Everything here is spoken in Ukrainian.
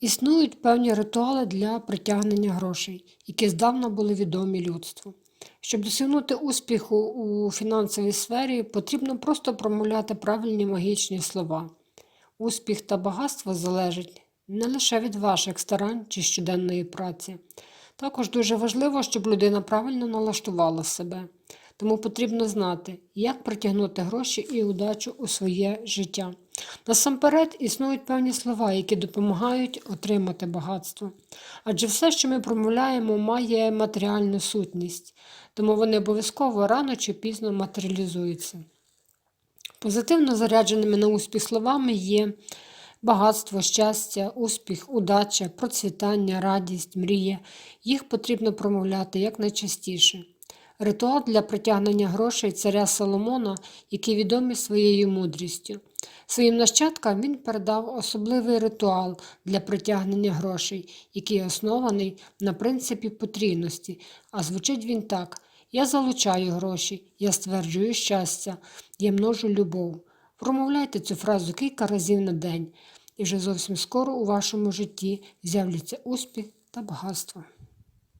Існують певні ритуали для притягнення грошей, які здавна були відомі людству. Щоб досягнути успіху у фінансовій сфері, потрібно просто промовляти правильні магічні слова. Успіх та багатство залежать не лише від ваших старань чи щоденної праці. Також дуже важливо, щоб людина правильно налаштувала себе. Тому потрібно знати, як притягнути гроші і удачу у своє життя. Насамперед існують певні слова, які допомагають отримати багатство. Адже все, що ми промовляємо, має матеріальну сутність, тому вони обов'язково рано чи пізно матеріалізуються. Позитивно зарядженими на успіх словами є багатство, щастя, успіх, удача, процвітання, радість, мрія. Їх потрібно промовляти якнайчастіше. Ритуал для притягнення грошей царя Соломона, який відомий своєю мудрістю. Своїм нащадкам він передав особливий ритуал для притягнення грошей, який оснований на принципі потрійності, а звучить він так: Я залучаю гроші, я стверджую щастя, я множу любов. Промовляйте цю фразу кілька разів на день, і вже зовсім скоро у вашому житті з'являться успіх та багатство.